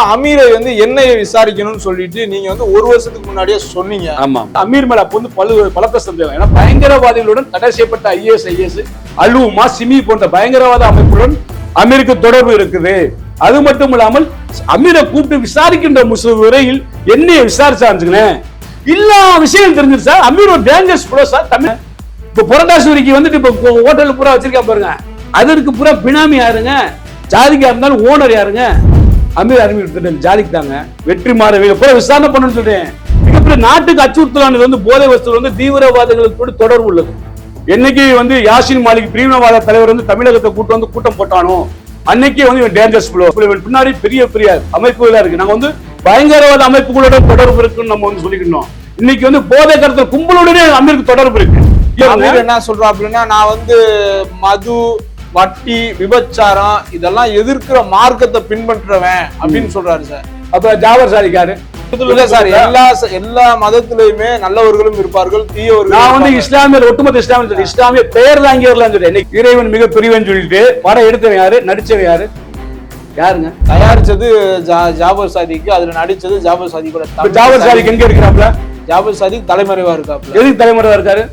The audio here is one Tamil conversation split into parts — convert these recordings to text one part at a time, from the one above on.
அமீரை வந்து எண்ணெயை விசாரிக்கணும்னு சொல்லிட்டு நீங்க வந்து ஒரு வருஷத்துக்கு முன்னாடியே சொன்னீங்க. ஆமா. அமீர் மேல அப்ப வந்து பல பலத்த சந்தேகம் ஏன்னா பயங்கரவாதிகளுடன் தடை செய்யப்பட்ட ஐஏஎஸ் ஐஎஸ் அலுமா சிமி போன்ற பயங்கரவாத அமைப்புடன் அமீருக்கு தொடர்பு இருக்குது. அது மட்டும் இல்லாமல் அமீரை கூப்பிட்டு விசாரிக்கின்ற முசு விரையில் என்னைய விசாரிச்சாருங்களேன் எல்லா விஷயம் தெரிஞ்சிரு சார். அமீர் ஒரு டேஞ்சரஸ் ப்ரோ சார். தமிழ். இப்ப புரட்டாசூரிக்கு வந்துட்டு இப்ப ஹோட்டல் பூரா வச்சிருக்கா பாருங்க. அதற்கு பூரா பினாமி யாருங்க? ஜாதிக்கா இருந்தாலும் ஓனர் யாருங்க? அமீர் அறிவித்து ஜாதிக்கு தாங்க வெற்றி மாறவே பூரா விசாரணை பண்ணணும்னு சொல்றேன். மிகப்பெரிய நாட்டுக்கு அச்சுறுத்தலானது வந்து போதை வஸ்து வந்து தீவிரவாதிகளுக்கு கூட தொடர்பு உள்ளது. என்னைக்கு வந்து யாசின் மாலிக் பிரிவினவாத தலைவர் வந்து தமிழகத்தை கூட்டு வந்து கூட்டம் போட்டானோ அன்னைக்கே வந்து இவன் டேஞ்சர்ஸ் பின்னாடி பெரிய பெரிய அமைப்புகளா இருக்கு. நாங்க வந்து பயங்கரவாத அமைப்புகளோட தொடர்பு இருக்குன்னு நம்ம வந்து சொல்லிக்கணும் இன்னைக்கு வந்து போதை கருத்து கும்பலுடனே அமீருக்கு தொடர்பு இருக்கு. என்ன சொல்றா அப்படின்னா நான் வந்து மது வட்டி விபச்சாரம் இதெல்லாம் எதிர்க்கிற மார்க்கத்தை பின்பற்றுறவன் அப்படின்னு சொல்றாரு சார். அப்ப ஜாவர் சாதிக்காரு இல்ல சார் எல்லா எல்லா மதத்திலயுமே நல்லவர்களும் இருப்பார்கள் தீயவர்கள் நான் வந்து. இஸ்லாமியர் ஒட்டுமொத்த இஸ்லாமியர் சொல்றேன். இஸ்லாமிய பெயர் சொல்றேன் இன்னைக்கு இறைவன் மிக பெரியவன் சொல்லிட்டு படம் எடுத்தவன் யாரு? நடிச்சவன் யாரு? யாருங்க? தயாரிச்சது ஜாபர் சாதிக்கு அதுல நடிச்சது ஜாபர் சாதிக்கோட இப்ப ஜாவர் சாதிக் எங்க இருக்கிறாப்ல ஜாபர் சாதிக் தலைமறைவா இருக்காப்ல எதுக்கு தலைமுறை இருக்காரு?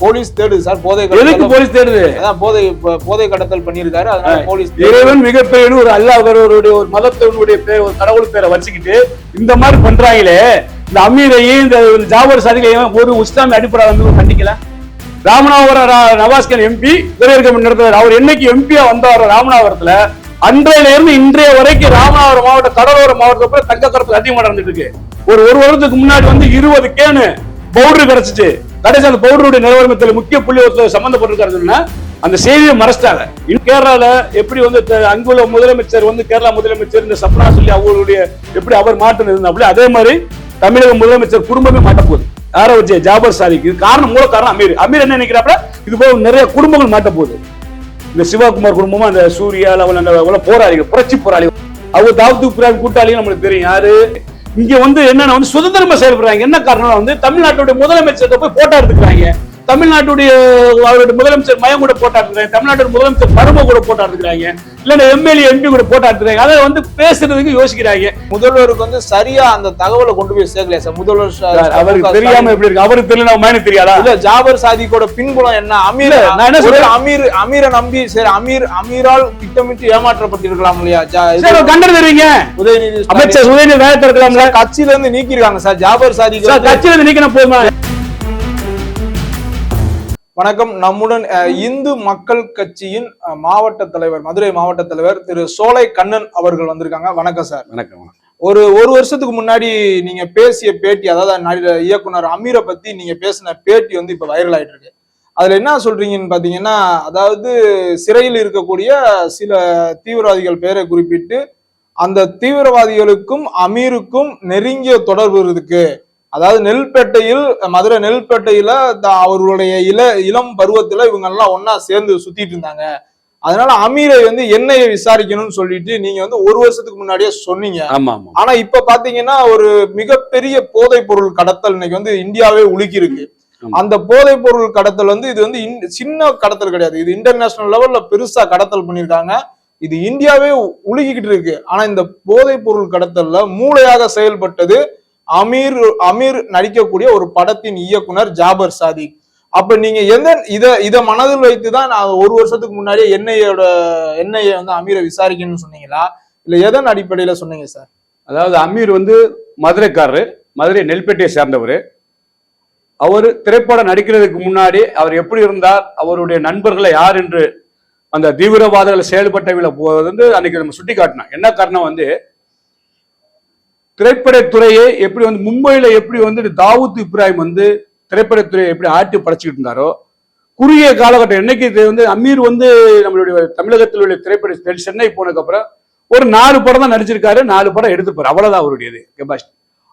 போலீஸ் தேடுது சார் போதை எதுக்கு போலீஸ் தேடுது? அதான் போதை போதை கடத்தல் பண்ணியிருக்காரு அதனால போலீஸ். இறைவன் மிகப்பெரிய ஒரு அல்லாஹருடைய ஒரு மதத்தினுடைய பேர் ஒரு கடவுள் பேரை வச்சுக்கிட்டு இந்த மாதிரி பண்றாங்களே இந்த அமீரையும் இந்த ஜாபர் சாதிகையும் ஒரு இஸ்லாமிய அடிப்படை வந்து கண்டிக்கல? ராமநாதபுரம் நவாஸ்கன் எம்பி துரையர்கம் நடத்துவார் அவர் என்னைக்கு எம்பியா வந்தாரோ ராமநாதபுரத்துல அன்றையில இருந்து இன்றைய வரைக்கும் ராமநாதபுரம் மாவட்ட கடலோர மாவட்டத்துல தங்க கடத்தல் அதிகமா நடந்துட்டு இருக்கு. ஒரு ஒரு வருடத்துக்கு முன்னாடி வந்து இருபது கேனு பவுடர் கிடைச்சிச்சு. கடைசி அந்த பவுடருடைய நிலவரத்தில் முக்கிய புள்ளி ஒருத்தர் சம்மந்தப்பட்டிருக்காருன்னா அந்த செய்தியை மறைச்சிட்டாங்க. இன்னும் கேரளால எப்படி வந்து அங்குள்ள முதலமைச்சர் வந்து கேரளா முதலமைச்சர் இந்த சப்னா சொல்லி அவங்களுடைய எப்படி அவர் மாற்றம் இருந்தாப்ல அதே மாதிரி தமிழக முதலமைச்சர் குடும்பமே மாட்ட போகுது. வச்சு ஜாபர் சாதிக்கு. இது காரணம் மூல காரணம் அமீர். அமீர் என்ன நினைக்கிறாப்ல இது போக நிறைய குடும்பங்கள் மாட்ட போகுது. இந்த சிவகுமார் குடும்பமும் அந்த சூர்யா லெவல் அந்த போராளிகள் புரட்சி போராளிகள். அவங்க தாவூத் இப்ராஹிம் கூட்டாளியும் நம்மளுக்கு தெரியும். யாரு? இங்க வந்து என்னன்னா வந்து சுதந்திரமா செயல்படுறாங்க? என்ன காரணம் வந்து தமிழ்நாட்டுடைய முதலமைச்சர் போய் போட்டோ எடுத்துக்கிறாங்க. தமிழ்நாட்டுடைய அவருடைய முதலமைச்சர் மயம் கூட போட்டோ எடுத்துக்கிறாங்க தமிழ்நாட்டுடைய முதலமைச்சர் பரும கூட போட்டோ எடுத்துக்கிறாங்க இல்ல எம்எல்ஏ எம்பி கூட போட்டோ எடுத்துக்கிறாங்க அதை வந்து பேசுறதுக்கு யோசிக்கிறாங்க. முதல்வருக்கு வந்து சரியா அந்த தகவலை கொண்டு போய் சேர்க்கலையா சார்? முதல்வர் அவருக்கு தெரியாம எப்படி இருக்கு? அவருக்கு தெரியல எனக்கு தெரியாதா? இல்ல ஜாபர் சாதிக்கோட பின்புலம் என்ன? அமீர் நான் என்ன சொல்றேன்? அமீர் அமீரை நம்பி சரி அமீர் அமீரால் திட்டமிட்டு ஏமாற்றப்பட்டிருக்கலாம் இல்லையா? கண்டனம் தெரியுங்க உதயநிதி அமைச்சர் உதயநிதி வேலை இருக்கலாம்ல கட்சியில இருந்து நீக்கிருக்காங்க சார். ஜாபர் வந்து- கட்சியில இருந்து நீக்கின போதுமா? வணக்கம். நம்முடன் இந்து மக்கள் கட்சியின் மாவட்ட தலைவர் மதுரை மாவட்ட தலைவர் திரு சோலை கண்ணன் அவர்கள் வந்திருக்காங்க. வணக்கம் சார். வணக்கம். ஒரு ஒரு வருஷத்துக்கு முன்னாடி நீங்க பேசிய பேட்டி அதாவது இயக்குனர் அமீரை பத்தி நீங்க பேசின பேட்டி வந்து இப்ப வைரல் ஆயிட்டு இருக்கு அதுல என்ன சொல்றீங்கன்னு பாத்தீங்கன்னா அதாவது சிறையில் இருக்கக்கூடிய சில தீவிரவாதிகள் பெயரை குறிப்பிட்டு அந்த தீவிரவாதிகளுக்கும் அமீருக்கும் நெருங்கிய தொடர்பு இருக்கு. அதாவது நெல்பேட்டையில் மதுரை நெல்பேட்டையில அவர்களுடைய இள இளம் பருவத்துல இவங்க எல்லாம் ஒன்னா சேர்ந்து சுத்திட்டு இருந்தாங்க. அதனால அமீரை வந்து என்னைய விசாரிக்கணும்னு சொல்லிட்டு நீங்க வந்து ஒரு வருஷத்துக்கு முன்னாடியே சொன்னீங்க. ஆமா ஆமா. ஆனா இப்ப பாத்தீங்கன்னா ஒரு மிகப்பெரிய போதைப் பொருள் கடத்தல் இன்னைக்கு வந்து இந்தியாவே உலுக்கி இருக்கு ஆமா. அந்த போதைப் பொருள் கடத்தல் வந்து இது வந்து சின்ன கடத்தல் கிடையாது. இது இன்டர்நேஷனல் லெவல்ல பெருசா கடத்தல் பண்ணிருக்காங்க இது இந்தியாவே உ- உலுக்கிக்கிட்டு இருக்கு. ஆனா இந்த போதைப் பொருள் கடத்தல்ல மூளையாக செயல்பட்டது அமீர் அமீர் நடிக்கக்கூடிய ஒரு படத்தின் இயக்குனர் ஜாபர் சாதிக். அப்ப நீங்க எந்த இத இத மனதில் வைத்துதான் நான் ஒரு வருஷத்துக்கு முன்னாடியே என்ஐயோட என்ஐஏ வந்து அமீரை விசாரிக்கணும்னு சொன்னீங்களா? இல்ல எதன் அடிப்படையில சொன்னீங்க சார்? அதாவது அமீர் வந்து மதுரைக்காரரு மதுரை நெல்பேட்டையை சேர்ந்தவர். அவர் திரைப்படம் நடிக்கிறதுக்கு முன்னாடி அவர் எப்படி இருந்தார் அவருடைய நண்பர்களை யார் என்று அந்த தீவிரவாதிகள் செயல்பட்டவங்களை போவது வந்து அன்னைக்கு நம்ம சுட்டி காட்டினோம் என்ன காரணம் வந்து திரைப்படத்துறையை எப்படி வந்து மும்பையில எப்படி வந்து தாவூத் இப்ராஹிம் வந்து திரைப்படத்துறையை எப்படி ஆட்டி படைச்சிக்கிட்டு இருந்தாரோ குறுகிய காலகட்டம் என்னைக்கு இது வந்து அமீர் வந்து நம்மளுடைய தமிழகத்தில் உள்ள திரைப்பட சென்னை போனதுக்கு அப்புறம் ஒரு நாலு படம் தான் நடிச்சிருக்காரு நாலு படம் எடுத்துப்பாரு அவ்வளவுதான் அவருடையது கெபாசிட்டி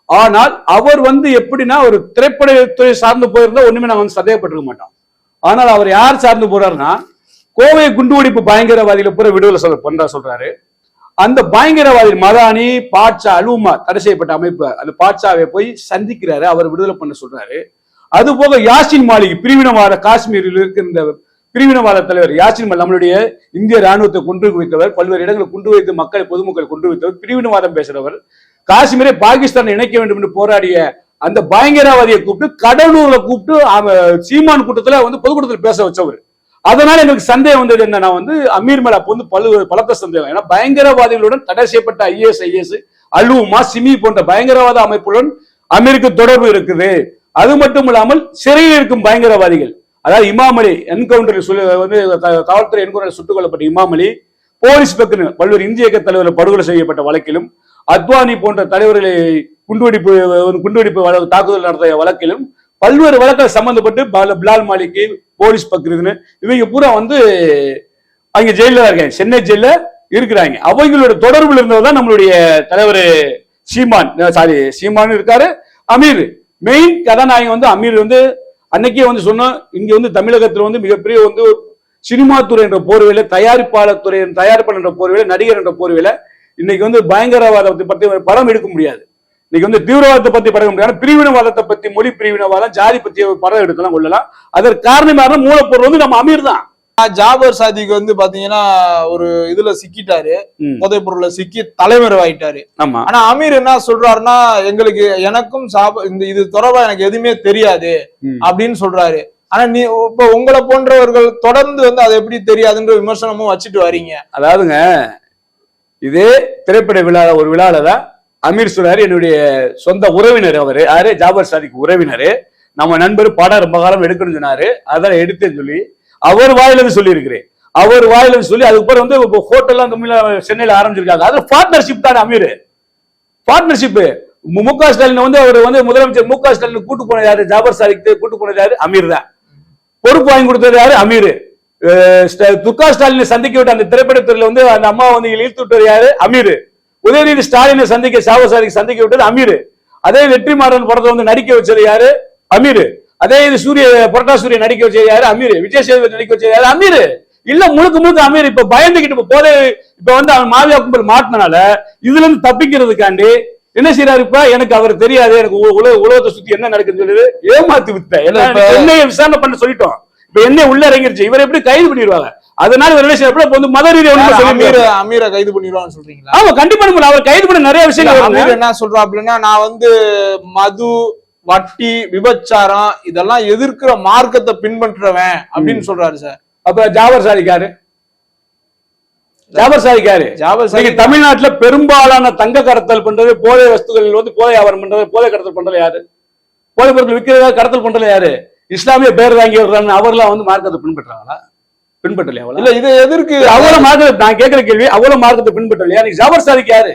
ஆனால் அவர் வந்து எப்படின்னா ஒரு திரைப்படத்துறை சார்ந்து போயிருந்தா ஒண்ணுமே நான் வந்து சந்தேகப்பட்டிருக்க மாட்டோம். ஆனால் அவர் யார் சார்ந்து போறாருன்னா கோவை குண்டுவெடிப்பு பயங்கரவாதிகளை பூரா விடுதலை சொல்ல பண்றா சொல்றாரு. அந்த பயங்கரவாதி மதானி பாட்சா அலுமா தடை செய்யப்பட்ட அமைப்பு அந்த பாட்சாவை போய் சந்திக்கிறாரு அவர் விடுதலை பண்ண சொல்றாரு. அது போக யாசின் மாலிக் பிரிவினவாத காஷ்மீரில் இருக்கின்ற பிரிவினவாத தலைவர் யாசின் மல் நம்மளுடைய இந்திய ராணுவத்தை கொண்டு வைத்தவர் பல்வேறு இடங்களில் கொண்டு வைத்து மக்களை பொதுமக்களை கொண்டு வைத்தவர் பிரிவினவாதம் பேசுறவர். காஷ்மீரை பாகிஸ்தான் இணைக்க வேண்டும் என்று போராடிய அந்த பயங்கரவாதியை கூப்பிட்டு கடலூர்ல கூப்பிட்டு சீமான் கூட்டத்துல வந்து பொதுக்கூட்டத்தில் பேச வச்சவர். அதனால எனக்கு சந்தேகம் வந்தது என்னன்னா வந்து அமீர் மேல அப்போ வந்து பல பலத்த சந்தேகம். ஏன்னா பயங்கரவாதிகளுடன் தடை செய்யப்பட்ட ஐஎஸ் ஐஎஸ் அலுமா சிமி போன்ற பயங்கரவாத அமைப்புடன் அமெரிக்க தொடர்பு இருக்குது. அது மட்டும் இல்லாமல் சிறையில் இருக்கும் பயங்கரவாதிகள் அதாவது இமாமலி என்கவுண்டர் சொல்லி வந்து காவல்துறை என்கவுண்டர் சுட்டுக் கொல்லப்பட்ட இமாமலி போலீஸ் பக்கம் பல்வேறு இந்திய இயக்க தலைவர்கள் படுகொலை செய்யப்பட்ட வழக்கிலும் அத்வானி போன்ற தலைவர்களை குண்டுவெடிப்பு குண்டுவெடிப்பு வழக்கு- தாக்குதல் நடத்திய வழக்கிலும் பல்வேறு வழக்கில் சம்பந்தப்பட்டு பல- பிலால் மாலிக்கு போலீஸ் பக்ரீத்னு இவங்க பூரா வந்து அங்க ஜெயில தான் இருக்காங்க. சென்னை ஜெயில இருக்கிறாங்க. அவங்களோட தொடர்பில் இருந்தவர் தான் நம்மளுடைய தலைவர் சீமான். சாரி சீமான் இருக்காரு. அமீர். மெயின் கதாநாயகன் வந்து அமீர் வந்து அன்னைக்கே வந்து சொன்னோம். இங்க வந்து தமிழகத்துல வந்து மிகப்பெரிய வந்து சினிமா துறை என்ற போர்வையில தயாரிப்பாளர் துறை தயாரிப்பாளர் என்ற போர்வையில நடிகர் என்ற போர்வையில இன்னைக்கு வந்து பயங்கரவாதத்தை பற்றி படம் எடுக்க முடியாது. இன்னைக்கு வந்து தீவிரவாதத்தை பத்தி படம் முடியாது. பிரிவினவாதத்தை பத்தி மொழி பிரிவினவாதம் ஜாதி பத்தி படம் எடுக்கலாம் கொள்ளலாம். அதற்கு காரணமான மூலப்பொருள் வந்து நம்ம அமீர் தான். ஜாபர் சாதிக்கு வந்து பாத்தீங்கன்னா ஒரு இதுல சிக்கிட்டாரு. போதைப் பொருள்ல சிக்கி தலைமறைவாயிட்டாரு ஆமா. ஆனா அமீர் என்ன சொல்றாருன்னா எங்களுக்கு எனக்கும் சாப இந்த இது தொடர்பா எனக்கு எதுவுமே தெரியாது. அப்படின்னு சொல்றாரு. ஆனா நீ இப்ப உங்களை போன்றவர்கள் தொடர்ந்து வந்து அது எப்படி தெரியாதுன்ற விமர்சனமும் வச்சுட்டு வரீங்க. அதாவதுங்க இதே திரைப்பட விழா ஒரு விழால தான் அமீர் சொல்றாரு என்னுடைய சொந்த உறவினர் அவரு. யாரு? ஜாபர் சாதிக்கு உறவினர். நம்ம நண்பர் படம் ரொம்ப காலம் எடுக்கணும்னு சொன்னாரு. அதெல்லாம் எடுத்தேன்னு சொல்லி அவர் வாயில இருந்து அவர் வாயில இருந்து சொல்லி அதுக்கப்புறம் வந்து இப்போ ஹோட்டல்லாம் தமிழ்ல சென்னையில ஆரம்பிச்சிருக்காங்க. அது பார்ட்னர்ஷிப் தான் அமீர்? பார்ட்னர்ஷிப் மு க ஸ்டாலின் வந்து அவர் வந்து முதலமைச்சர் மு க ஸ்டாலின் கூட்டு போனது யாரு? ஜாபர் சாதிக்கு கூட்டு போனது யாரு? அமீர் தான். பொறுப்பு வாங்கி கொடுத்தது யாரு? அமீர். துர்கா ஸ்டாலினை சந்திக்க விட்ட அந்த திரைப்படத்துறையில வந்து அந்த அம்மா வந்து இழுத்து விட்டது யாரு? அமீர். உதயநிதி ஸ்டாலினை சந்திக்க சாவசாரிக்கு சந்திக்க விட்டது அமீர். அதே வெற்றிமாறன் படத்தை வந்து நடிக்க வச்சது யாரு? அமீர். அதே இது சூரிய புரட்டா சூரிய நடிக்க வச்சது யாரு? அமீர். விஜய் சேதுபதி நடிக்க வச்சது யாரு? அமீர். இல்ல முழுக்க முழுக்க அமீர். இப்ப பயந்துகிட்டு போதை இப்ப வந்து அவன் மாவியா கும்பல் மாட்டினால இதுல இருந்து தப்பிக்கிறதுக்காண்டி என்ன செய்யறாரு இப்ப? எனக்கு அவர் தெரியாது. எனக்கு உலக உலகத்தை சுத்தி என்ன நடக்குதுன்னு சொல்லுது ஏமாத்தி இப்ப- என்னைய விசாரணை பண்ண சொல்லிட்டோம். இப்ப என்ன உள்ள இறங்கிருச்சு. இவர் எப்படி கைது பண்ணிடுவாங்க? அதனால என்ன செய்யறாரு? இப்ப வந்து மத ரீதியா ஒண்ணுமே சொல்ல அமீர. அமீரை கைது பண்ணிடுவான்னு சொல்றீங்களா? ஆமா கண்டிப்பா நம்ம அவர் கைது பண்ண நிறைய விஷயங்கள். அமீர் என்ன சொல்றாப்புலன்னா நான் வந்து மது வட்டி விபச்சாரம் இதெல்லாம் எதிர்க்கிற மார்க்கத்தை பின்பற்றுறவன் அப்படின்னு சொல்றாரு சார். அப்ப ஜாபர் சாதிக்காரு ஜாபர் சாதிக்காரு ஜாபர் சாதிக் தமிழ்நாட்டுல பெரும்பாலான தங்க கடத்தல் பண்றது போதை வஸ்துகள் வந்து போதை வியாபாரம் பண்றது போதை கடத்தல் பண்றது யாரு? போதை பொருட்கள் விற்கிறதா கடத்தல் பண்றது யாரு? இஸ்லாமிய பேர் வாங்கி வர்றாங்க அவர்லாம் வந்து மார்க்கத்தை பின்பற்றாங்களா பின்பற்றலையா இல்ல இதை எதிர்க்கு அவ்வளவு மார்க்கத்தை நான் கேட்கிற கேள்வி அவ்வளவு மார்க்கத்தை பின்பற்றலையா? நீ ஜாபர் சாதிக்கு யாரு?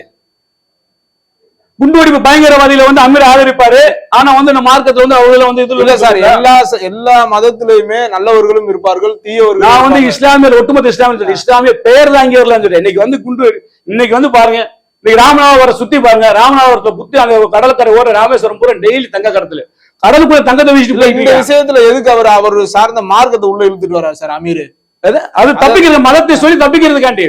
குண்டுவெடிப்பு பயங்கரவாதியில வந்து அமீர் ஆதரிப்பாரு. ஆனா வந்து இந்த மார்க்கத்துல வந்து அவ்வளவு வந்து இதுல இல்ல சார் எல்லா எல்லா மதத்திலயுமே நல்லவர்களும் இருப்பார்கள் தீயவர்களும் நான் வந்து. இஸ்லாமியர் ஒட்டுமொத்த இஸ்லாமியர் சொல்றேன். இஸ்லாமிய பெயர் தாங்கியவர்லாம் சொல்றேன். இன்னைக்கு வந்து குண்டு இன்னைக்கு வந்து பாருங்க இன்னைக்கு ராமநாதபுரம் சுத்தி பாருங்க. ராமநாதபுரத்தை புத்தி அந்த கடற்கரை ஓர ராமேஸ்வரம் பூரா டெய்லி தங்க கடத்தல. கடலுக்குள்ள தங்கத்தை வீசிட்டு இந்த விஷயத்துல எதுக்கு அவர் அவர் சார்ந்த மார்க்கத்தை உள்ள இழுத்துட்டு வர்றாரு சார் அமீர்? அது தப்பிக்கிறது மதத்தை சொல்லி தப்பிக்கிறதுக்காண்டி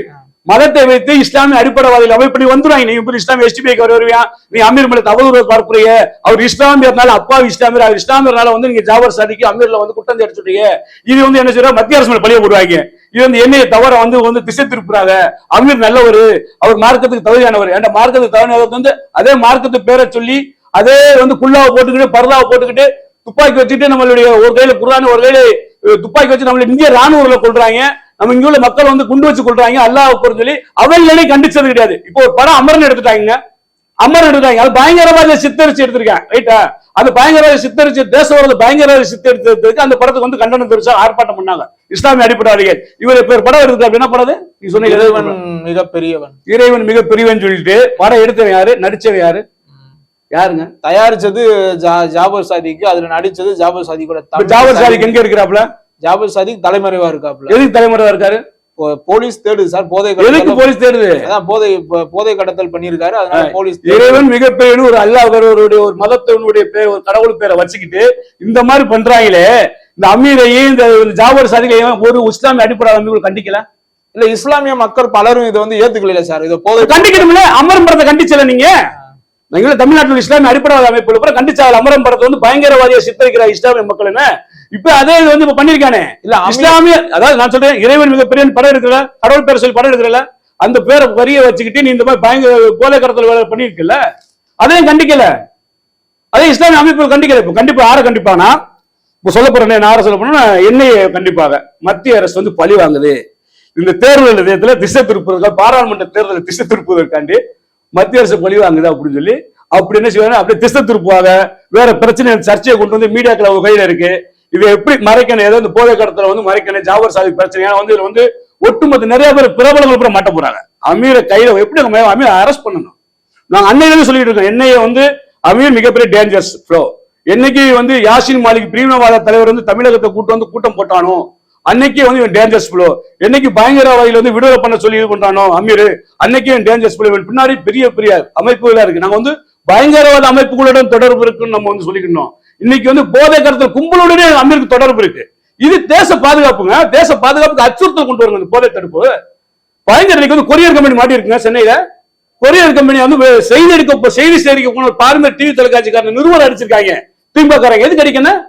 மதத்தை வைத்து இஸ்லாமிய அடிப்படைவாதிகள் அமைப்படி வந்துருவாங்க நீ இப்படி இஸ்லாமிய எஸ்டிபிக்கு வருவியா? நீ அமீர் மேல தவறு பார்ப்புறிய அவர் இஸ்லாமியர்னால அப்பாவி இஸ்லாமியர்? அவர் இஸ்லாமியர்னால வந்து நீங்க ஜாபர் சாதிக்கு அமீர்ல வந்து குற்றம் தெரிவிச்சுட்டீங்க இது வந்து என்ன செய்யறோம் மத்திய அரசு மேல பழிய போடுவாங்க. இது வந்து என்னைய தவற வந்து வந்து திசை திருப்புறாங்க. அமீர் நல்லவர். அவர் மார்க்கத்துக்கு தகுதியானவர். ஏன்டா மார்க்கத்துக்கு தகுதியானவர் வந்து அதே மார்க்கத்து பேரை சொல்லி அதே வந்து குல்லாவை போட்டுக்கிட்டு பரதாவை போட்டுக்கிட்டு துப்பாக்கி வச்சுட்டு நம்மளுடைய ஒரு கையில குர்ஆன் ஒரு கையில துப்பாக்கி வச்சு நம்மள இந்திய ராணுவங்களை கொள்றாங்க நம்ம இங்க உள்ள மக்கள் வந்து குண்டு வச்சு கொள்றாங்க அல்லாஹ் சொல்லி அவங்களே கண்டிச்சது கிடையாது. இப்போ ஒரு படம் அமரன் எடுத்துட்டாங்க. அமரன் எடுத்தாங்க அது பயங்கரவாத சித்தரிச்சு எடுத்திருக்காங்க. ரைட்டா அந்த பயங்கரவாத சித்தரிச்சு தேசவாத பயங்கரவாத சித்தரிச்சதுக்கு அந்த படத்துக்கு வந்து கண்டனம் தெரிவிச்சா ஆர்ப்பாட்டம் பண்ணாங்க. இஸ்லாமிய அடிப்படைவாதிகள் இவர் இப்ப படம் எடுத்து என்ன படம் அது? நீ சொன்ன இறைவன் மிகப்பெரியவன். இறைவன் மிக பெரியவன் சொல்லிட்டு படம் எடுத்தவன் யாரு? நடிச்சவன் யாரு? யாருங்க? தயாரிச்சது ஜாபர் சாதிக்கு அதுல நடிச்சது ஜாபர் சாதிக்கோட இப்ப தம்பி ஜாபர் சாதிக் எங்க இருக்கிறாப்ல ஜாபர் சாதிக் தலைமறைவா இருக்காப்ல எதுக்கு தலைமுறை இருக்காரு? போலீஸ் தேடுது சார் போதை எதுக்கு போலீஸ் தேடுது? அதான் போதை போதை கடத்தல் பண்ணியிருக்காரு அதனால போலீஸ். இறைவன் மிகப்பெரிய ஒரு அல்லாஹருடைய ஒரு மதத்தவனுடைய பேர் ஒரு கடவுள் பேரை வச்சுக்கிட்டு இந்த மாதிரி பண்றாங்களே இந்த அமீரையும் இந்த ஜாபர் சாதிகளையும் ஒரு இஸ்லாமிய அடிப்படை அமைப்புகள் கண்டிக்கல? இல்ல இஸ்லாமிய மக்கள் பலரும் இதை வந்து ஏத்துக்கல சார். இதை போதை கண்டிக்கணும்ல? அமரம் படத்தை கண்டிச்சல நீங்க? நீங்க தமிழ்நாட்டில் இஸ்லாமிய அடிப்படைவாத அமைப்புகள் கூட கண்டிச்சாங்க அமரம் படத்தை வந்து பயங்கரவாதியை சித்தரிக்கிற இஸ்லாமிய மக்கள் என்ன? இப்ப அதே இது வந்து இப்ப பண்ணிருக்கானே இல்ல இஸ்லாமிய அதாவது நான் சொல்றேன் இறைவன் மிகப்பெரிய படம் எடுக்கல கடவுள் பேரை சொல்லி படம் எடுக்கல. அந்த பேரை வரிய வச்சுக்கிட்டு நீ இந்த மாதிரி பயங்கர கோலை கடத்தல் வேலை பண்ணிருக்கல அதையும் கண்டிக்கல. அதே இஸ்லாமிய அமைப்பு கண்டிக்கல. இப்ப கண்டிப்பா யாரை கண்டிப்பானா? இப்ப சொல்ல போறேன் நான் யாரை சொல்ல போனா என்னைய கண்டிப்பாக. மத்திய அரசு வந்து பழி வாங்குது. இந்த தேர்தல் நிலையத்துல திசை திருப்புவதற்காக பாராளுமன்ற தேர்தலை திசை திருப்புவதற்காண்டி மத்திய அரசு பழி வாங்குது அப்படின்னு சொல்லி அப்படி என்ன செய்வாங்க? அப்படியே திசை திருப்புவாங்க வேற பிரச்சனை சர்ச்சையை கொண்டு வந்து மீடியாக்கள் அவங்க கையில இருக்கு. இதை எப்படி மறைக்கணும்? ஏதோ இந்த போதை கடத்தல வந்து மறைக்கணும். ஜாவர் சாதி பிரச்சனை. வந்து இதுல வந்து ஒட்டுமொத்த நிறைய பேர் பிரபலங்கள் கூட மாட்ட போறாங்க. அமீரை கையில எப்படி நம்ம அமீரை அரெஸ்ட் பண்ணணும்? நாங்க அன்னையில சொல்லிட்டு இருக்கோம் என்னைய வந்து அமீர் மிகப்பெரிய டேஞ்சர்ஸ் ஃப்ளோ என்னைக்கு வந்து யாசின் மாலிக் பிரிவினவாத தலைவர் வந்து தமிழகத்தை கூட்டு வந்து கூட்டம் போட்டானோ அன்னைக்கே வந்து இவன் டேஞ்சர்ஸ் ப்ளோ என்னைக்கு பயங்கரவாதிகள் வந்து விடுதலை பண்ண சொல்லி இது பண்றானோ அமீர் அன்னைக்கே இவன் டேஞ்சர்ஸ் ப்ளோ இவன் பின்னாடி பெரிய பெரிய அமைப்புகளா இருக்கு. நாங்க வந்து பயங்கரவாத அமைப்புகளுடன் தொடர்பு இருக்குன்னு நம்ம வந்து சொல்லிக்கணும் இன்னைக்கு வந்து போதை கருத்து கும்பலுடனே அமீருக்கு தொடர்பு இருக்கு. இது தேச பாதுகாப்புங்க. தேச பாதுகாப்புக்கு அச்சுறுத்தல் கொண்டு வருங்க போதை தடுப்பு. பயங்கர இன்னைக்கு வந்து கொரியர் கம்பெனி மாட்டி இருக்குங்க சென்னையில. கொரியர் கம்பெனி வந்து செய்தி எடுக்க செய்தி சேகரிக்க போன டிவி தொலைக்காட்சிக்காரன் நிறுவனம் அடிச்சிருக்காங்க. திமுக எதுக்கு அடிக்கணும்?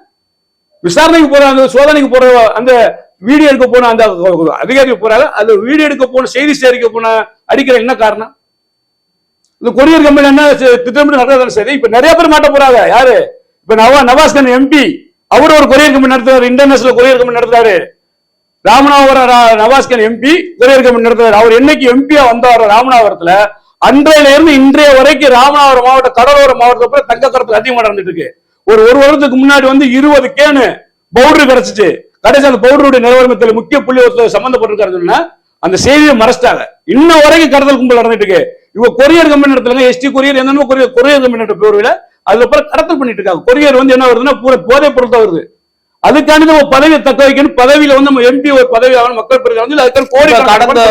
விசாரணைக்கு போற அந்த சோதனைக்கு போற அந்த வீடியோ எடுக்க போன அந்த அதிகாரி போறாங்க அந்த வீடியோ எடுக்க போன செய்தி சேகரிக்க போன அடிக்கிற என்ன காரணம்? இந்த கொரியர் கம்பெனி என்ன திட்டமிட்டு நடந்தது சரி இப்ப நிறைய பேர் மாட்ட போறாங்க. யாரு? இப்ப நவா நவாஸ்கன் எம்பி அவர் ஒரு கொரியர் கம்பெனி நடத்துறாரு இன்டர்நேஷனல் கொரியர் கம்பெனி நடத்துறாரு. ராமநாதபுரம் ரா- நவாஸ்கன் எம்பி கொரியர் கம்பெனி நடத்துறாரு. அவர் என்னைக்கு எம்பியா வந்தாரோ ராமநாதபுரத்துல அன்றையில இருந்து இன்றைய வரைக்கும் ராமநாதபுரம் மாவட்ட கடலோர மாவட்டத்தில் தங்க கடத்தல் அதிகமாக நடந்துட்டு இருக்கு. ஒரு ஒரு வருடத்துக்கு முன்னாடி வந்து இருபது கேனு பவுடர் கிடைச்சிச்சு. கடைசி அந்த பவுடருடைய நிலவரத்தில் முக்கிய புள்ளி ஒருத்தர் சம்பந்தப்பட்டிருக்காரு சொன்னா அந்த செய்தியை மறைச்சிட்டாங்க. இன்ன வரைக்கும் கடத்தல் கும்பல் நடந்துட்டு இருக்கு இவங்க கொரியர் கம்பெனி நடத்துறாங்க. எஸ்டி கொரியர் என்னென்ன கொரியர் கொரியர் கம்பெனி பேர்ல அதுல அப்புறம் கடத்தல் பண்ணிட்டு இருக்காங்க. கொரியர் வந்து என்ன வருதுன்னா பூரா போதை பொருள் தான் வருது. அதுக்காண்டி நம்ம பதவியை தக்க வைக்கணும். பதவியில வந்து நம்ம எம்பி ஒரு பதவி ஆகணும் மக்கள் பிறகு வந்து அதுக்கான இப்ப கடந்த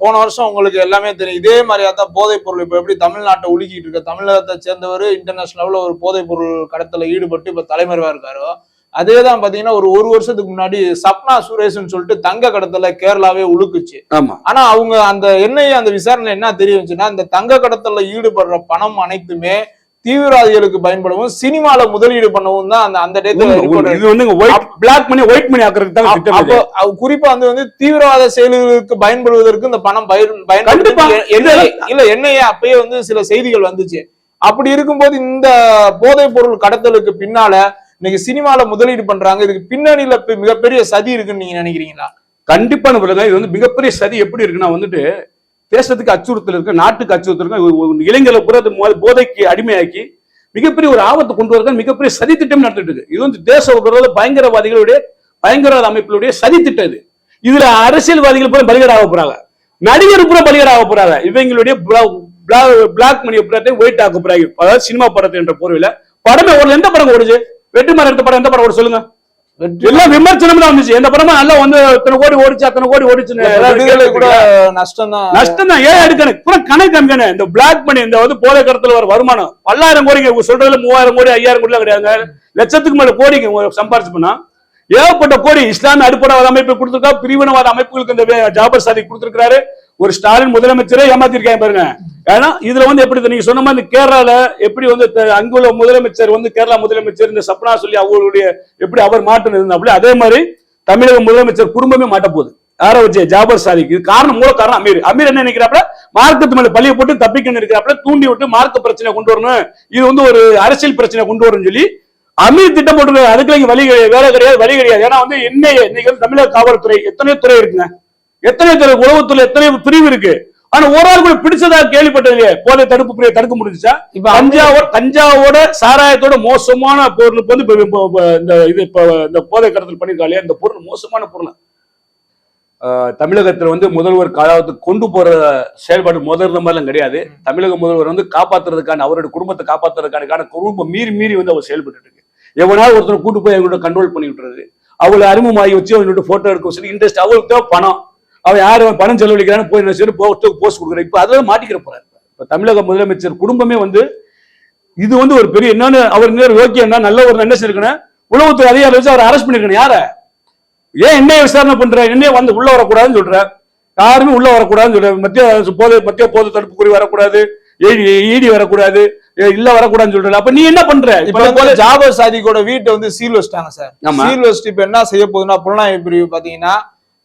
போன வருஷம் உங்களுக்கு எல்லாமே தெரியும். இதே மாதிரியா தான் போதைப் பொருள் இப்ப எப்படி தமிழ்நாட்டை உலுக்கிட்டு இருக்க? தமிழகத்தை சேர்ந்தவர் இன்டர்நேஷனல் லெவல்ல ஒரு போதைப் பொருள் கடத்தல ஈடுபட்டு இப்ப தலைமறைவா இருக்காரோ? அதே தான் பாத்தீங்கன்னா ஒரு ஒரு வருஷத்துக்கு முன்னாடி சப்னா சுரேஷ்னு சொல்லிட்டு தங்க கடத்தல கேரளாவே உழுக்குச்சு ஆனா அவங்க அந்த என்ஐஏ அந்த விசாரணை என்ன தெரிய வந்துச்சுன்னா இந்த தங்க கடத்தல்ல ஈடுபடுற பணம் அனைத்துமே தீவிரவாதிகளுக்கு பயன்படவும் சினிமால முதலீடு பண்ணவும் தான் அந்த அந்த பிளாக் பண்ணி ஒயிட் பண்ணி ஆக்குறதுக்கு தான் குறிப்பா வந்து வந்து தீவிரவாத செயல்களுக்கு பயன்படுவதற்கு இந்த பணம் கண்டிப்பா. பயன்படுத்தி இல்ல என்னையே அப்பயே வந்து சில செய்திகள் வந்துச்சு. அப்படி இருக்கும்போது இந்த போதைப் பொருள் கடத்தலுக்கு பின்னால இன்னைக்கு சினிமால முதலீடு பண்றாங்க. இதுக்கு பின்னணியில மிகப்பெரிய சதி இருக்குன்னு நீங்க நினைக்கிறீங்களா? கண்டிப்பான பிள்ளைங்க இது வந்து மிகப்பெரிய சதி எப்படி இருக்குன்னா வந்துட்டு தேசத்துக்கு அச்சுறுத்தல் இருக்கு நாட்டுக்கு அச்சுறுத்தல் இருக்கு. இளைஞர்களை கூட போதைக்கு அடிமையாக்கி மிகப்பெரிய ஒரு ஆபத்தை கொண்டு வரதான் மிகப்பெரிய சதி திட்டம் நடத்திட்டு இருக்கு. இது வந்து தேச விரோத பயங்கரவாதிகளுடைய பயங்கரவாத அமைப்புடைய சதி திட்டம் இது. இதுல அரசியல்வாதிகள் பூரா பலிகடாக போறாங்க. நடிகர் பூரா பலிகடாக போறாங்க. இவங்களுடைய பிளாக் மணி படத்தை ஒயிட் ஆக்க போறாங்க. அதாவது சினிமா படத்தை என்ற பொருவில படமே ஓடல. எந்த படம் ஓடுச்சு? வெற்றிமாறன் எடுத்த படம் எந்த படம் ஓட சொல்லுங்க. எல்லாம் விமர்சனம் தான் வந்துச்சு. எந்த படமா நல்லா வந்து இத்தனை கோடி ஓடிச்சு அத்தனை கோடி ஓடிச்சுன்னு கூட நஷ்டம் தான் நஷ்டம் தான் ஏன் எடுக்கணும்? பூரா கணக்கு காமிக்கணே இந்த பிளாக் மணி இந்த வந்து போதை கடத்துல வர வருமானம். பல்லாயிரம் கோடிங்க சொல்றதுல மூவாயிரம் கோடி ஐயாயிரம் கோடி கிடையாதுங்க. லட்சத்துக்கு மேல கோடிங்க சம்பாரிச்சு பண்ணா. ஏகப்பட்ட கோடி இஸ்லாமிய அடிப்படைவாத அமைப்பு கொடுத்திருக்கா பிரிவினவாத அமைப்புகளுக்கு இந்த ஜாபர் சாதி கொடுத்திருக்கிறாரு. ஒரு ஸ்டாலின் முதலமைச்சரே ஏமாத்திருக்காங்க பாருங்க. ஏன்னா இதுல வந்து எப்படி நீங்க சொன்ன மாதிரி கேரளால எப்படி வந்து அங்குள்ள முதலமைச்சர் வந்து கேரளா முதலமைச்சர் இந்த சப்னா சொல்லி அவங்களுடைய எப்படி அவர் மாற்றம் இருந்தாப்புல அதே மாதிரி தமிழக முதலமைச்சர் குடும்பமே மாட்ட போகுது. யாரை வச்சு ஜாபர் சாதிக்கு. இது காரணம் மூல காரணம் அமீர். அமீர் என்ன நினைக்கிறாப்புல? மார்க்கத்து மேல பழிய போட்டு தப்பிக்கணும் இருக்கிறாப்ல தூண்டி விட்டு மார்க்க பிரச்சனை கொண்டு வரணும். இது வந்து ஒரு அரசியல் பிரச்சனை கொண்டு வரணும்னு சொல்லி அமீர் திட்டம் போட்டு அதுக்கு இங்க வழி கிடையாது, வேலை கிடையாது வழி கிடையாது. ஏன்னா வந்து என்ன இன்னைக்கு வந்து தமிழக காவல்துறை எத்தனையோ துறை இருக்குங்க. எத்தனையோ துறை உளவுத்துறை எத்தனையோ பிரிவு இருக்கு. ஆனா ஒரு ஆள் கூட பிடிச்சதா கேள்விப்பட்டது இல்லையே. போதை தடுப்பு பிரிவை தடுக்க முடிஞ்சுச்சா? இப்ப தஞ்சாவூர் தஞ்சாவோட சாராயத்தோட மோசமான பொருள் வந்து இந்த இது இப்ப இந்த போதை கடத்தல் பண்ணிருக்காங்க இந்த பொருள் மோசமான பொருள்? தமிழகத்தில் வந்து முதல்வர் காலத்து கொண்டு போற செயல்பாடு முதல்ல மாதிரிலாம் கிடையாது. தமிழக முதல்வர் வந்து காப்பாத்துறதுக்கான அவருடைய குடும்பத்தை காப்பாத்துறதுக்கான குடும்பம் மீறி மீறி வந்து அவர் செயல்பட்டு இருக்கு. எவனாலும் ஒருத்தர் கூட்டு போய் அவங்களோட கண்ட்ரோல் பண்ணி விட்டுறது அவளை அறிமுகமாகி வச்சு அவங்கள்ட்ட போட்டோ எடுக்க சொல்லி இன்ட்ரெஸ்ட் அவளுக்கு தான் பணம். அவன் யார் பணம் செலவழிக்கிறான்னு போய் என்ன சரி போஸ்ட் போஸ்ட் கொடுக்குறேன் இப்போ அதெல்லாம் மாட்டிக்கிற போறாரு. இப்போ தமிழக முதலமைச்சர் குடும்பமே வந்து இது வந்து ஒரு பெரிய என்னன்னு அவர் நேர் ஓகே என்ன நல்ல ஒரு என்ன இருக்கணும் உளவுத்துறை அதிகாரி வச்சு அவர் அரெஸ்ட் பண்ணிருக்கணும் யாரை? ஏன் என்னைய விசாரணை பண்ற? என்னைய வந்து உள்ள வரக்கூடாதுன்னு சொல்ற. யாருமே உள்ள வரக்கூடாதுன்னு சொல்ற. மத்திய போதை மத்திய போதை தடுப்பு குறி வரக்கூடாது ஈடி வரக்கூடாது. இல்ல வரக்கூடாதுன்னு சொல்றல அப்ப நீ என்ன பண்ற? இப்ப இப்ப வந்து ஜாபர் சாதிக்கோட வீட்டை வந்து சீல் வச்சிட்டாங்க சார். சீல் வச்சுட்டு இப்ப என்ன செய்ய போகுதுன்னா புலனாய்வு பிரிவு பாத்தீங்கன்னா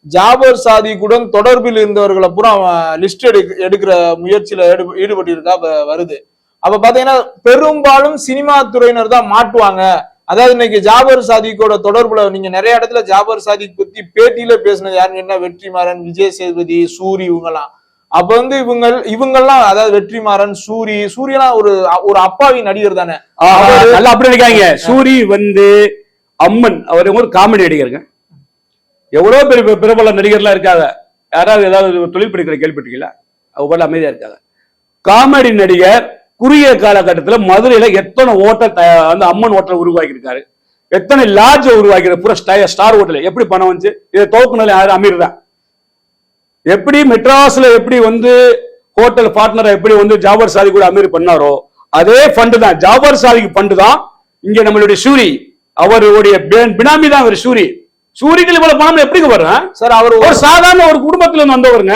ஜாபர் சாதிக்குடன் தொடர்பில் இருந்தவர்களை பூரா லிஸ்ட் எடுக்க எடுக்கிற முயற்சியில ஈடு- ஈடுபட்டிருக்கா வருது. அப்ப பாத்தீங்கன்னா பெரும்பாலும் சினிமா துறையினர் தான் மாட்டுவாங்க. அதாவது இன்னைக்கு ஜாபர் சாதிக்கோட தொடர்புல நீங்க நிறைய இடத்துல ஜாபர் சாதிக் பத்தி பேட்டியில பேசினது யாருன்னு என்ன வெற்றிமாறன் விஜய் சேதுபதி சூரி இவங்கெல்லாம். அப்ப வந்து இவங்க இவங்கெல்லாம் அதாவது வெற்றிமாறன் சூரி சூரியலாம் ஒரு ஒரு அப்பாவி நடிகர் தானே. நல்லா அப்படி நினைக்காங்க சூரி வந்து அம்மன் அவர் ஒரு காமெடி நடிகருங்க. எவ்வளவு பெரிய பிரபல நடிகர்லாம் இருக்காங்க. யாராவது ஏதாவது தொழில் படிக்கிற கேள்விப்பட்டீங்களா அவங்க அமைதியா இருக்காங்க. காமெடி நடிகர் குறுகிய காலகட்டத்துல மதுரையில எத்தனை ஹோட்டல் வந்து அம்மன் ஹோட்டல் உருவாக்கி இருக்காரு எத்தனை லாட்ஜ் உருவாக்கி பூரா ஸ்டா- ஸ்டார் ஹோட்டல் எப்படி பணம் வந்துச்சு? இதை துவக்குனது யாரு? அமீர் தான். எப்படி மெட்ராஸ்ல எப்படி வந்து ஹோட்டல் பார்ட்னரை எப்படி வந்து ஜாபர் சாதி கூட அமீர் பண்ணாரோ அதே ஃபண்டு தான். ஜாபர் சாதிக்கு ஃபண்டு தான் இங்க நம்மளுடைய சூரி. அவருடைய பினாமி தான் அவர் சூரி. சூரிக்கு இவ்வளவு பணம் எப்படிங்க வரும் சார் அவர் ஒரு சாதாரண ஒரு குடும்பத்துல இருந்து வந்தவருங்க.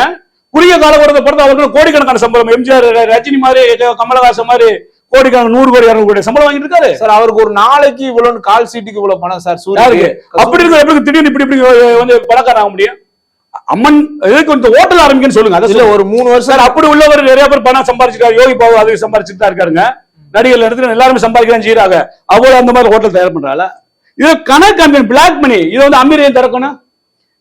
குறுகிய காலகட்டத்தை பொறுத்து அவருக்கு கோடிக்கணக்கான சம்பளம். எம்ஜிஆர் ரஜினி மாதிரி கமலஹாசன் மாதிரி கோடிக்கணக்கான நூறு கோடி இருநூறு கோடி சம்பளம் வாங்கிட்டு இருக்காரு சார் அவருக்கு ஒரு நாளைக்கு இவ்வளவு கால் சீட்டுக்கு இவ்வளவு பணம் சார் சூரிய அப்படி இருக்க எப்படி திடீர்னு இப்படி இப்படி வந்து பணக்காரன் ஆக முடியும்? அம்மன் எதுக்கு வந்து ஹோட்டல் ஆரம்பிக்கன்னு சொல்லுங்க. அதை இல்ல ஒரு மூணு வருஷம் சார் அப்படி உள்ளவர் நிறைய பேர் பணம் சம்பாரிச்சிருக்காரு யோகி பாபு அது சம்பாரிச்சுட்டு தான் இருக்காருங்க. நடிகர்கள் இடத்துல எல்லாருமே சம்பாதிக்கிறாங்க செய்யறாங்க அவ்வளவு அந்த மாதிரி ஹோட்டல் தயார் பண்றால இது கணக்கு பிளாக் மணி இது வந்து அமீர் ஏன் திறக்கணும்.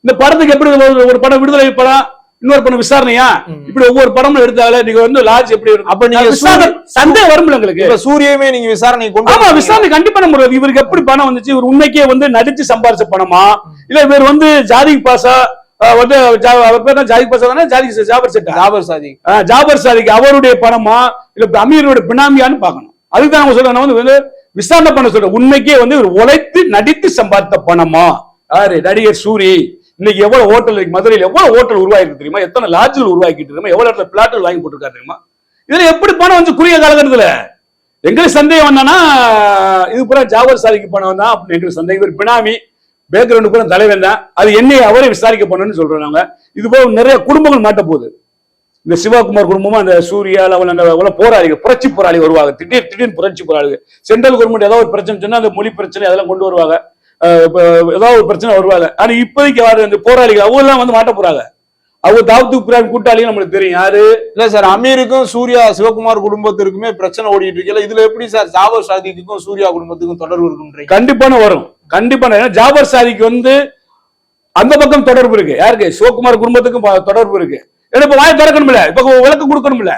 இந்த படத்துக்கு எப்படி ஒரு படம் விடுதலை படம் இன்னொரு படம் விசாரணையா? இப்படி ஒவ்வொரு படமும் எடுத்தாலே நீங்க வந்து லாட்ஜ் எப்படி அப்ப நீங்க சந்தேகம் வரும்ல உங்களுக்கு சூரியமே நீங்க விசாரணை கொண்டு ஆமா. விசாரணை கண்டிப்பா நம்ம இவருக்கு எப்படி பணம் வந்துச்சு? இவர் உண்மைக்கே வந்து நடிச்சு சம்பாரிச்ச பணமா? இல்ல இவர் வந்து ஜாதி பாசா வந்து பேர்? ஜாதி பாசா தானே? ஜாதி ஜாபர் செட்டா? ஜாபர் சாதி ஜாபர் சாதிக்கு அவருடைய பணமா? இல்ல அமீரோட பினாமியான்னு பார்க்கணும். அதுதான் அவங்க சொல்றேன் நான் வந்து வந்து விசாரணை பண்ண சொல்றேன். உண்மைக்கே வந்து இவர் உழைத்து நடித்து சம்பாதித்த பணமா? யாரு? நடிகர் சூரி. இன்னைக்கு எவ்வளவு ஹோட்டல் மதுரையில் எவ்வளவு ஹோட்டல் உருவாயிருக்கு தெரியுமா? எத்தனை லாட்ஜில் உருவாக்கிட்டு தெரியுமா? எவ்வளவு இடத்துல பிளாட்டில் வாங்கி போட்டிருக்காரு தெரியுமா? இதுல எப்படி பணம் வந்து குறுகிய காலகட்டத்தில்? எங்களுக்கு சந்தேகம் என்னன்னா இது பூரா ஜாவர் சாதிக்கு பணம் தான் அப்படின்னு எங்களுக்கு சந்தேகம். இவர் பினாமி பேக்ரவுண்டு பூரா தலைவன் தான். அது என்னை அவரை விசாரிக்க பண்ணணும்னு சொல்றோம் நாங்க. இது போக நிறைய குடும்பங்கள் மாட்ட போகுது. இந்த சிவகுமார் குடும்பமும் அந்த சூர்யா லெவல் அந்த அவ்வளவு போராளிகள் புரட்சி போராளி வருவாங்க. திடீர் திடீர்னு புரட்சி போராளிகள். சென்ட்ரல் கவர்மெண்ட் ஏதாவது ஒரு பிரச்சனை சொன்னா அந்த மொழி பிரச்சனை அதெல்லாம் கொண்டு வருவாங்க. ஏதாவது ஒரு பிரச்சனை வருவாங்க. ஆனா இப்போதைக்கு யாரு அந்த போராளிகள்? அவங்க எல்லாம் வந்து மாட்ட போறாங்க. அவங்க தாவத்து பிரான் கூட்டாளிகள் நம்மளுக்கு தெரியும். யாரு? இல்ல சார் அமீருக்கும் சூர்யா சிவகுமார் குடும்பத்திற்குமே பிரச்சனை ஓடிட்டு இருக்குல்ல இதுல எப்படி சார் ஜாபர் சாதிக்கும் சூர்யா குடும்பத்துக்கும் தொடர்பு இருக்குன்றீங்க? கண்டிப்பான வரும். கண்டிப்பான ஜாபர் சாதிக்கு வந்து அந்த பக்கம் தொடர்பு இருக்கு. யாருக்கு? சிவகுமார் குடும்பத்துக்கும் தொடர்பு இருக்கு. ஏன்னா இப்ப வாய் திறக்கணும்ல. இப்ப விளக்கு கொடுக்கணும்ல.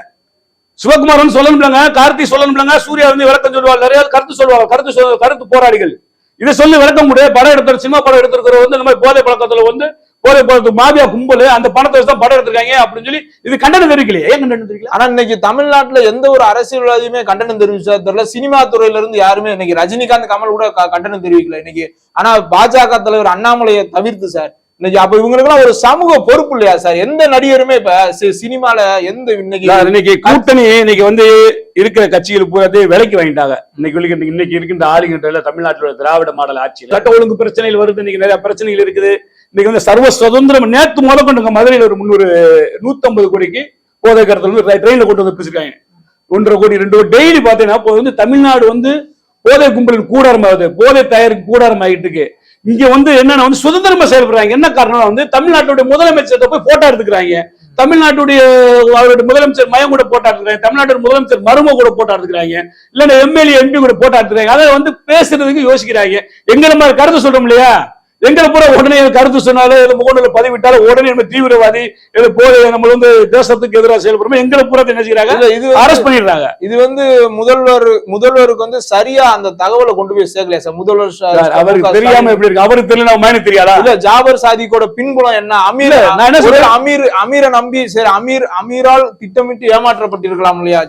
சிவகுமார் வந்து சொல்லணும்லங்க கார்த்தி சொல்லணும்லங்க சூர்யா வந்து விளக்கம் சொல்லுவாங்க நிறைய கருத்து சொல்லுவாங்க. கருத்து கருத்து போராளிகள். இதை சொல்லி விளக்க முடியாது. படம் எடுத்து சினிமா படம் எடுத்திருக்கிற வந்து இந்த மாதிரி போதை பழக்கத்துல வந்து போதை பழக்கத்து மாபியா கும்பல் அந்த பணத்தை வச்சு தான் படம் எடுத்திருக்காங்க அப்படின்னு சொல்லி இது கண்டனம் தெரிவிக்கலையே. ஏன் கண்டனம் தெரிவிக்கல? ஆனா இன்னைக்கு தமிழ்நாட்டுல எந்த ஒரு அரசியல்வாதியுமே கண்டனம் தெரிவிச்சா தெரியல. சினிமா துறையில இருந்து யாருமே இன்னைக்கு ரஜினிகாந்த் கமல் கூட கண்டனம் தெரிவிக்கல இன்னைக்கு. ஆனா பாஜக தலைவர் அண்ணாமலையை தவிர்த்து சார். அப்ப இவங்களுக்கெல்லாம் ஒரு சமூக பொறுப்பு இல்லையா சார்? எந்த நடிகருமே இப்ப சி- சினிமால எந்த இன்னைக்கு இன்னைக்கு கூட்டணி இன்னைக்கு வந்து இருக்கிற கட்சிகள் பூராத்தையும் விலைக்கு வாங்கிட்டாங்க. இன்னைக்கு இன்னைக்கு இருக்கின்ற ஆளுகின்ற தமிழ்நாட்டில் திராவிட மாடல் ஆட்சியில். சட்ட ஒழுங்கு பிரச்சனைகள் வருது இன்னைக்கு நிறைய பிரச்சனைகள் இருக்குது. இன்னைக்கு வந்து சர்வ சுதந்திரம் நேத்து முதல் கொண்டு மதுரையில் ஒரு முன்னூறு நூத்தம்பது கோடிக்கு போதை கடத்தல் வந்து ட்ரெயின்ல கொண்டு வந்து பிடிச்சிருக்காங்க ஒன்றரை கோடி ரெண்டு கோடி. டெய்லி பாத்தீங்கன்னா இப்போ வந்து தமிழ்நாடு வந்து போதை கும்பலின் கூடாரம் ஆகுது. போதை தயாரிப்பு கூடாரம் ஆகிட்டு இருக்கு இங்க வந்து என்னன்னா வந்து சுதந்திரமா செயல்படுறாங்க? என்ன காரணம் வந்து தமிழ்நாட்டுடைய முதலமைச்சர்கிட்ட போய் போட்டோ எடுத்துக்கிறாங்க. தமிழ்நாட்டுடைய அவருடைய முதலமைச்சர் மயம் கூட போட்டா எடுத்துக்கிறாங்க. தமிழ்நாட்டுடைய முதலமைச்சர் மரும கூட போட்டா எடுத்துக்கிறாங்க. இல்லன்னா எம்எல்ஏ எம்பி கூட போட்டா எடுத்துக்கிறாங்க. அதை வந்து பேசுறதுக்கு யோசிக்கிறாங்க. எங்க மாதிரி கருத்து சொல்றோம் இல்லையா? எங்களை பூரா உடனே கருத்து சொன்னாலும் ஏதோ முகநூல பதிவிட்டாலும் உடனே நம்ம தீவிரவாதி ஏதோ போதை நம்ம வந்து தேசத்துக்கு எதிராக செயல்படுறோம் எங்களை பூரா என்ன செய்யறாங்க? இல்ல, இது அரெஸ்ட் பண்ணிடுறாங்க. இது வந்து முதல்வர் முதல்வருக்கு வந்து சரியா அந்த தகவலை கொண்டு போய் சேர்க்கலையா சார்? முதல்வர் அவருக்கு தெரியாம. எப்படி இருக்கு? அவருக்கு தெரியல நம்ம தெரியாதா? இல்ல ஜாபர் சாதிக்கோட பின்புலம் என்ன? அமீர் இல்ல, நான் என்ன சொல்றேன்? அமீர் அமீரை நம்பி சரி அமீர் அமீரால் திட்டமிட்டு ஏமாற்றப்பட்டிருக்கலாம் இல்லையா?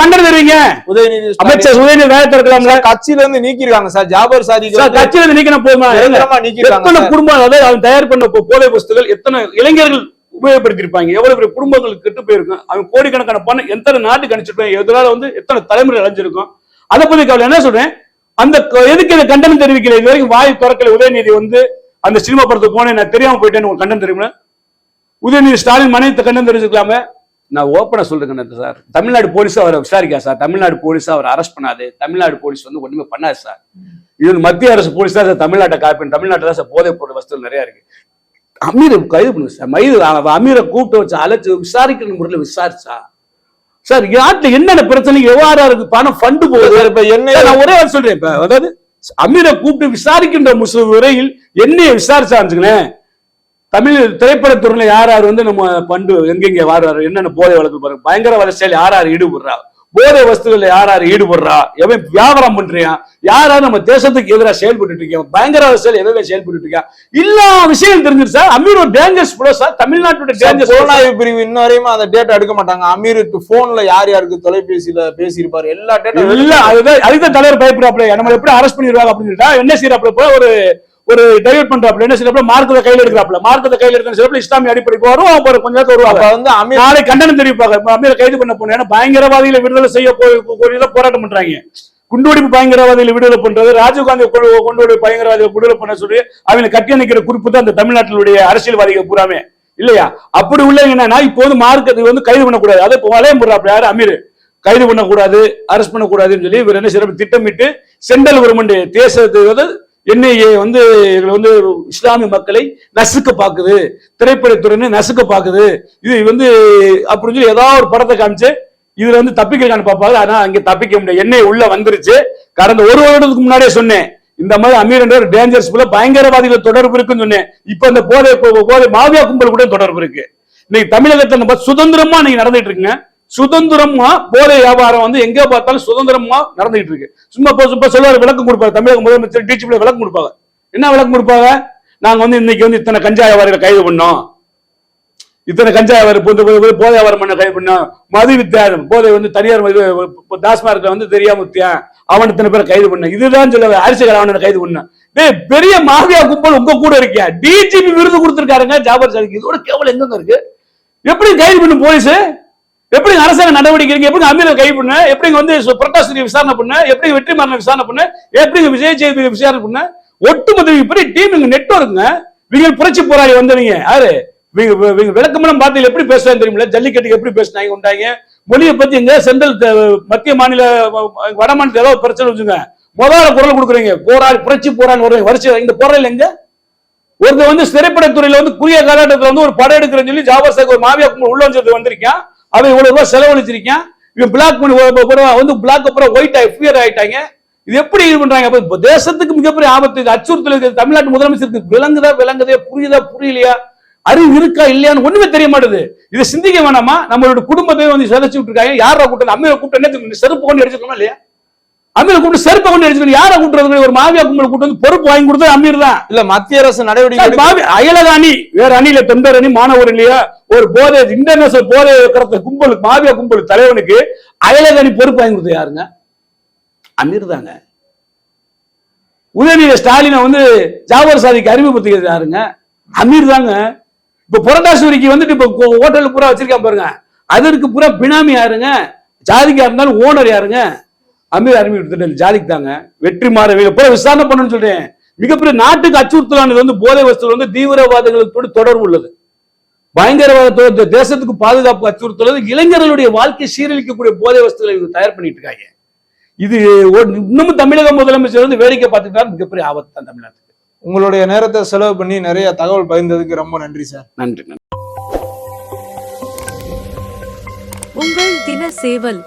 கண்டனம் தெரிவிங்க. உதயநிதி அமைச்சர் உதயநிதி வேலை திறக்கலாம்ல. கட்சியில இருந்து நீக்கிருக்காங்க சார். ஜாபர் வந்து கட்சியில இருந்து நீக்கின போதுமா? நீக்கிருக்காங்க. எத்தனை குடும்பம் அதாவது அவன் தயார் பண்ண போதை வஸ்துகள் எத்தனை இளைஞர்கள் உபயோகப்படுத்திருப்பாங்க எவ்வளவு பெரிய குடும்பங்கள் கெட்டு போயிருக்கும்? அவன் கோடிக்கணக்கான பணம் எத்தனை நாட்டுக்கு அனுப்பிச்சிருப்பாங்க? இதனால வந்து எத்தனை தலைமுறை அடைஞ்சிருக்கும் அதை பத்தி கவலை என்ன சொல்றேன்? அந்த எதுக்கு இந்த கண்டனம் தெரிவிக்கல? இது வரைக்கும் வாய் திறக்கல. உதயநிதி வந்து அந்த சினிமா படத்துக்கு போனேன். நான் தெரியாம போயிட்டேன்னு ஒரு கண்டனம் தெரியுமா? உதயநிதி ஸ்டாலின் மனைவி கண்டனம் தெரிவிச்சுக்கலாமே நான் ஓப்பனா சொல்றேங்க சார். தமிழ்நாடு போலீஸ் அவரை விசாரிக்கா சார்? தமிழ்நாடு போலீஸ் அவர் அரெஸ்ட் பண்ணாது. தமிழ்நாடு போலீஸ் வந்து ஒண்ணுமே பண்ணாது சார். இது மத்திய அரசு போலீஸ் தான் சார். தமிழ்நாட்டை காப்பி தமிழ்நாட்டில் தான் சார் போதைப் பொருள் வஸ்துகள் நிறைய இருக்கு. அமீரை கைது பண்ணுங்க சார். மயிறு அமீரை கூப்பிட்டு வச்சு அழைச்சு விசாரிக்கிற முறையில் விசாரிச்சா? சார் நாட்டுல என்னென்ன பிரச்சனை எவ்வாறா இருக்கு? பணம் ஃபண்டு போகுது. இப்ப என்ன நான் ஒரே சொல்றேன். இப்ப அதாவது அமீரை கூப்பிட்டு விசாரிக்கின்ற முசு விரையில் என்னைய விசாரிச்சாருங்களேன் தமிழ் திரைப்படத்துறையில யார் யார் வந்து நம்ம பண்டு எங்கெங்க வாராரு என்னென்ன போதை வழக்கு பாருங்க பயங்கர வளர்ச்சியில் யார் யார் ஈடுபடுறா? போதை வஸ்துகள்ல யார் யார் ஈடுபடுறா? எவன் வியாபாரம் பண்றியா யார் நம்ம தேசத்துக்கு எதிராக செயல்பட்டு இருக்கோம் பயங்கர வளர்ச்சியில் எவ்வளவு செயல்பட்டு இருக்கா எல்லா விஷயம் தெரிஞ்சிரு சார் அமீர் ஒரு டேஞ்சர்ஸ் புலோ சார் தமிழ்நாட்டுடைய டேஞ்சர்ஸ் புலனாய்வு பிரிவு இன்ன வரையும் அந்த டேட்டா எடுக்க மாட்டாங்க. அமீருக்கு போன்ல யார் யாருக்கு தொலைபேசியில பேசியிருப்பாரு? எல்லா டேட்டா இல்ல அதுதான் அதுதான் தலைவர் பயப்படுறாப்ல நம்ம எப்படி அரெஸ்ட் பண்ணிடுவாங்க அப்படின்னு சொல்லிட்டா என்ன செய்யறாப்ல ஒரு ஒரு டைவர்ட் பண்றாப்ல என்ன செய்யறாப்ல மார்க்கத்தை கையில எடுக்கிறாப்ல மார்க்கத்தை கையில எடுக்கிற சிறப்பு இஸ்லாமிய அடிப்படைக்கு வரும். அவங்க கொஞ்ச நேரத்துல வருவாங்க. வந்து அமீர் நாளை கண்டனம் தெரிவிப்பாங்க. அமீரை கைது பண்ண போன ஏன்னா பயங்கரவாதிகளை விடுதலை செய்ய போய் கோரியில போராட்டம் பண்றாங்க. குண்டுவெடிப்பு பயங்கரவாதிகளை விடுதலை பண்றது ராஜீவ்காந்தி கொண்டு- குண்டுவெடிப்பு பயங்கரவாதிகளை விடுதலை பண்ண சொல்லி அவங்க கட்டி அணைக்கிற குறிப்பு தான் அந்த தமிழ்நாட்டினுடைய அரசியல்வாதிகள் பூராமே. இல்லையா? அப்படி உள்ள என்னன்னா இப்போ வந்து மார்க்கத்துக்கு வந்து கைது பண்ணக்கூடாது. அதை இப்போ வளையம் போடுறாப்ல யாரு? அமீர். கைது பண்ணக்கூடாது அரெஸ்ட் பண்ணக்கூடாதுன்னு சொல்லி இவர் என்ன சிறப்பு திட்டமிட்டு சென்ட்ரல் கவர்மெண்ட் தேசத்தை வந்து என்ஐஏ வந்து எங்களை வந்து இஸ்லாமிய மக்களை நசுக்க பார்க்குது திரைப்படத்துறைன்னு நசுக்க பார்க்குது இது வந்து அப்படின்னு சொல்லி ஏதாவது ஒரு படத்தை காமிச்சு இதுல வந்து தப்பிக்கிறான்னு பார்ப்பாங்க. ஆனா அங்க தப்பிக்க முடியாது எண்ணெய் உள்ள வந்துருச்சு. கடந்த ஒரு வருடத்துக்கு முன்னாடியே சொன்னேன். இந்த மாதிரி அமீர் என்ற ஒரு டேஞ்சர்ஸ் போல பயங்கரவாதிகள் தொடர்பு இருக்குன்னு சொன்னேன். இப்ப அந்த போதை போதை மாவியா கும்பல் கூட தொடர்பு இருக்கு. இன்னைக்கு தமிழகத்தை நம்ம சுதந்திரமா நீங்க நடந்துட்டு இருக்குங்க. சுதந்திரமா போதை வியாபாரம் வந்து எங்க பார்த்தாலும் சுதந்திரமா நடந்துகிட்டு இருக்கு. சும்மா இப்போ சும்மா சொல்லுவார் விளக்கம் கொடுப்பாரு. தமிழக முதலமைச்சர் டிஜிபியில் விளக்கம் கொடுப்பாங்க. என்ன விளக்கம் கொடுப்பாங்க? நாங்க வந்து இன்னைக்கு வந்து இத்தனை கஞ்சா வியாபாரிகளை கைது பண்ணோம். இத்தனை கஞ்சா வியாபாரி போதை வியாபாரம் பண்ண கைது பண்ணோம். மது வித்தியாசம் போதை வந்து தனியார் மது டாஸ்மார்க்ல வந்து தெரியாம வித்தியான். அவன் இத்தனை பேரை கைது பண்ண இதுதான் சொல்ல அரசியல் அவனை கைது பண்ண டேய் பெரிய மாஃபியா கும்பல் உங்க கூட இருக்கியா? டிஜிபி விருது கொடுத்துருக்காருங்க ஜாபர் சாதிக்கு. இதோட கேவலம் எங்க இருக்கு? எப்படி கைது பண்ணும் போலீஸ்? எப்படி அரசாங்க நடவடிக்கை இருக்கு எப்படி அமீரை கை பண்ண எப்படி வந்து சு- பிரகாஷ் விசாரணை பண்ண எப்படி வெற்றி மாறன் விசாரணை பண்ண எப்படி விஜய் சேதுபதி விசாரணை பண்ண ஒட்டுமொத்த இவங்க பெரிய டீம் இங்க நெட்வொர்க்குங்க இவங்க புரட்சி போராளி வந்தவங்க யாரு? இவங்க இவங்க- இவங்க விளக்கமான எப்படி பேசுறாங்க தெரியுமில்ல? ஜல்லிக்கட்டுக்கு எப்படி பேசினாங்க உண்டாங்க? மொழியை பத்தி எங்க சென்ட்ரல் மத்திய மாநில வட மாநில ஏதோ பிரச்சனை வச்சுங்க முதல்ல குரல் கொடுக்குறீங்க. போராடி புரட்சி போராடி வருவாங்க வரிசை இந்த போராளி எங்க? ஒருத்தர் வந்து திரைப்படத்துறையில வந்து குறுகிய காலகட்டத்தில் வந்து ஒரு படம் எடுக்கிறேன்னு சொல்லி ஜாபர் சேகர் ஒரு மாவியா உள்ள வந்து வந்திருக்கான். அவன் இவ்வளவு ரூபாய் செலவழிச்சிருக்கேன். இவன் பிளாக் பண்ணி வந்து பிளாக் அப்புறம் ஒயிட் ஆகி ஃபியர் ஆயிட்டாங்க. இது எப்படி இது பண்றாங்க? அப்ப தேசத்துக்கு மிகப்பெரிய ஆபத்து இது. அச்சுறுத்தல் இருக்குது தமிழ்நாட்டு முதலமைச்சருக்கு விளங்குதா விளங்குதே புரியுதா புரியலையா? அறிவு இருக்கா இல்லையான்னு ஒண்ணுமே தெரிய மாட்டேது. இதை சிந்திக்க வேணாமா? நம்மளோட குடும்பத்தை வந்து சிதைச்சு விட்டுருக்காங்க. யாரா கூட்டம்? அம்மையை கூட்டம் என்ன செருப்பு கொண்டு அடிச்சிருக்கோமா இல்லையா? அமீரை கூப்பிட்டு செருப்பை கொண்டு அடிச்சிருக்கோம் யாரை கூட்டுறது ஒரு மாவியா கும்பல் கூட்டு வந்து பொறுப்பு வாங்கி கொடுத்தது அமீர் தான். இல்ல மத்திய அரசு நடவடிக்கை அயலக அணி வேற அணியில தொண்டர் அணி மாணவர் இல்லையா ஒரு போதை இன்டர்நேஷனல் போதை கடத்த கும்பல் மாவியா கும்பல் தலைவனுக்கு அயலக அணி பொறுப்பு வாங்கி கொடுத்தது யாருங்க? அமீர் தாங்க. உதயநிதி ஸ்டாலினை வந்து ஜாபர் சாதிக்கு அறிமுகப்படுத்திக்கிறது யாருங்க? அமீர் தாங்க. இப்ப புரட்டாசூரிக்கு வந்துட்டு இப்ப ஹோட்டல் பூரா வச்சிருக்கா பாருங்க. அதற்கு பூரா பினாமி யாருங்க? ஜாதிக்கா இருந்தாலும் ஓனர் யாருங்க? அமீர் அறிமுகம் ஜாதிக்கு தாங்க. வெற்றி மாற பூரா விசாரணை பண்ணணும்னு சொல்றேன். மிகப்பெரிய நாட்டுக்கு அச்சுறுத்தலானது வந்து போதை வஸ்து வந்து தீவிரவாதங்களோடு தொடர்பு உள்ளது. பயங்கரவாதத்தோட தேசத்துக்கு பாதுகாப்பு அச்சுறுத்தல் இளைஞர்களுடைய வாழ்க்கை சீரழிக்கக்கூடிய போதை வஸ்துகளை இவங்க தயார் பண்ணிட்டு இருக்காங்க. இது இன்னமும் தமிழக முதலமைச்சர் வந்து வேடிக்கை பார்த்துட்டா மிகப்பெரிய ஆபத்து தான் தமிழ்நாட்டுக்கு. உங்களுடைய நேரத்தை செலவு பண்ணி நிறைய தகவல் பகிர்ந்ததுக்கு ரொம்ப நன்றி சார். நன்றி நன்றி. உங்கள் தின சேவல்.